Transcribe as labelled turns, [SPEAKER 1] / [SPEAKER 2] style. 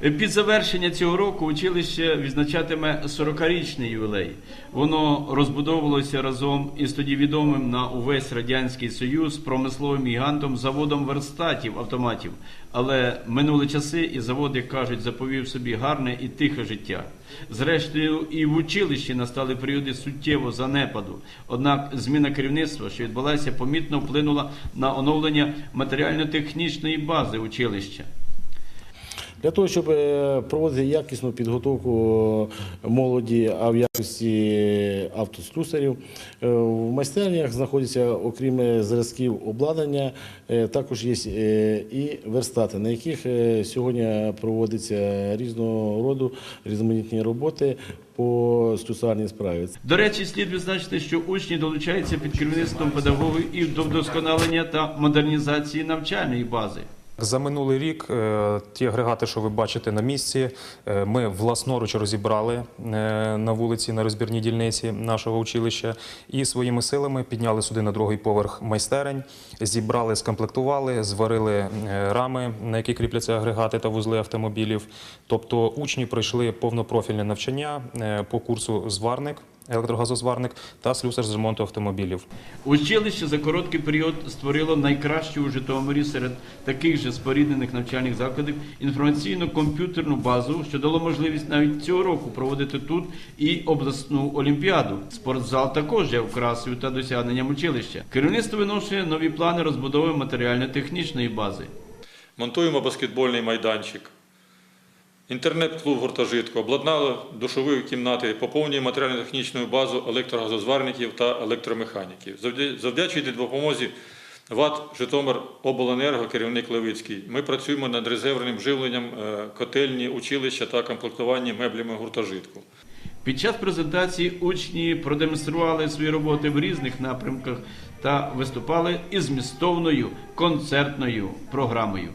[SPEAKER 1] Під завершення цього року училище відзначатиме 40-річний ювілей. Воно розбудовувалося разом із тоді відомим на увесь радянський союз промисловим гігантом заводом верстатів автоматів. Але минули часи, і завод, як кажуть, заповів собі гарне і тихе життя. Зрештою, і в училищі настали періоди суттєвого занепаду. Однак зміна керівництва, що відбулася, помітно вплинула на оновлення матеріально-технічної бази училища.
[SPEAKER 2] Для того, щоб е, проводити якісну підготовку молоді, а в якості автослюсарів, е, в майстернях знаходяться, окрім зразків обладнання, е, також є е, і верстати, на яких е, сьогодні проводяться різного роду різноманітні роботи по слюсарній справі.
[SPEAKER 1] До речі, слід відзначити, що учні долучаються під керівництвом педагогів і до вдосконалення та модернізації навчальної бази.
[SPEAKER 3] За минулий рік е, ті агрегати, що ви бачите на місці, е, ми власноруч розібрали е, на вулиці на розбірній дільниці нашого училища і своїми силами підняли сюди на другий поверх майстерень, зібрали, скомплектували, зварили рами, на які кріпляться агрегати та вузли автомобілів. Тобто учні пройшли повнопрофільне навчання по курсу зварник. Електрогазозварник та слюсар з ремонту автомобілів.
[SPEAKER 1] Училище за короткий період створило найкращу у Житомирі серед таких же споріднених навчальних закладів інформаційно-комп'ютерну базу, що дало можливість навіть цього року проводити тут і обласну олімпіаду. Спортзал також є окрасою та досягненням училища. Керівництво виношує нові плани розбудови матеріально-технічної бази.
[SPEAKER 4] Монтуємо баскетбольний майданчик. Інтернет-клуб гуртожитку, обладнали душові кімнати, поповнюємо матеріально-технічну базу електрогазозварників та електромеханіків. Завдя- Завдячуючи допомозі ВАТ Житомир Обленерго, керівник Левицький, ми працюємо над резервним живленням е, котельні, училища та комплектування меблями гуртожитку.
[SPEAKER 1] Під час презентації учні продемонстрували свої роботи в різних напрямках та виступали із змістовною концертною програмою.